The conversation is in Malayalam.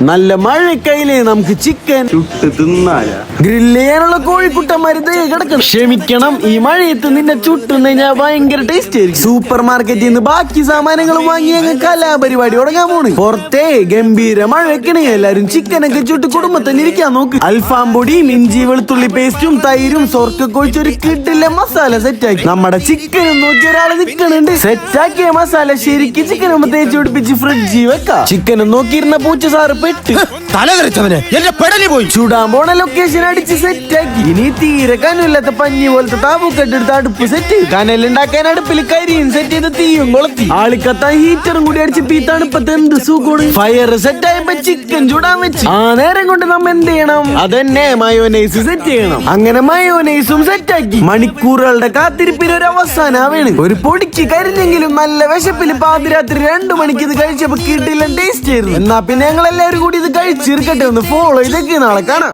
നല്ല മഴക്കയിലേ നമുക്ക് ചിക്കൻ ചുട്ട് കോഴിക്കുട്ട ഗ്രില്ല് ചെയ്യാനുള്ള കോഴിക്കുട്ടന്മാര് ദേ കിടക്കണം ക്ഷമിക്കണം ഈ മഴയത്ത് നിന്നെ ചുട്ടുന്ന ഞാൻ ഭയങ്കര ടേസ്റ്റ് ആയിരിക്കും. സൂപ്പർ മാർക്കറ്റിൽ നിന്ന് ബാക്കി സാമാനങ്ങളും വാങ്ങി അങ്ങ് കലാപരിപാടി തുടങ്ങാൻ പോണ്. പുറത്തേ ഗംഭീര മഴക്കണേ എല്ലാരും ചിക്കനൊക്കെ ചുട്ട് കുടുംബത്തിന് ഇരിക്കാൻ നോക്ക്. അൽഫാം പൊടിയും ഇഞ്ചി വെളുത്തുള്ളി പേസ്റ്റും തൈരും സ്വർക്ക ഒഴിച്ചൊരു കിട്ടില്ല മസാല സെറ്റാക്കി നമ്മുടെ ചിക്കനും നോക്കി ഒരാൾ നിക്കണുണ്ട്. സെറ്റാക്കിയ മസാല ശരിക്കും ചിക്കൻ തേച്ച് പിടിപ്പിച്ച് ഫ്രിഡ്ജിൽ വെക്കാം. ചിക്കനും നോക്കിയിരുന്ന പൂച്ച സാറ് എന്റെ പോയി. ചൂടാൻ ലൊക്കേഷൻ അടിച്ച് സെറ്റ് ആക്കി. ഇനി അടുപ്പ് സെറ്റ് തീയും ഹീറ്ററും കൂടി അടിച്ച് ഫയർ സെറ്റ് ചിക്കൻ ചൂടാൻ ആ നേരം കൊണ്ട് നമ്മ എന്ത് ചെയ്യണം? അതന്നെ സെറ്റ് ചെയ്യണം. അങ്ങനെ മയോനൈസും സെറ്റ് ആക്കി. മണിക്കൂറുകളുടെ കാത്തിരിപ്പിന് ഒരു അവസാനാവേണ് ഒരു പൊടിക്ക് കരിഞ്ഞെങ്കിലും നല്ല വിശപ്പിൽ പാതിരാത്രി രണ്ടു മണിക്ക് ഇത് കഴിച്ചപ്പോ കിട്ടില്ല ടേസ്റ്റ് ആയിരുന്നു. എന്നാ പിന്നെ ഞങ്ങൾ എല്ലാവരും കൂടി ഇത് കഴിച്ചിരിക്കട്ടെ ഒന്ന് ഫോളോ ചെയ്തേക്ക് നാളെ കാണാം.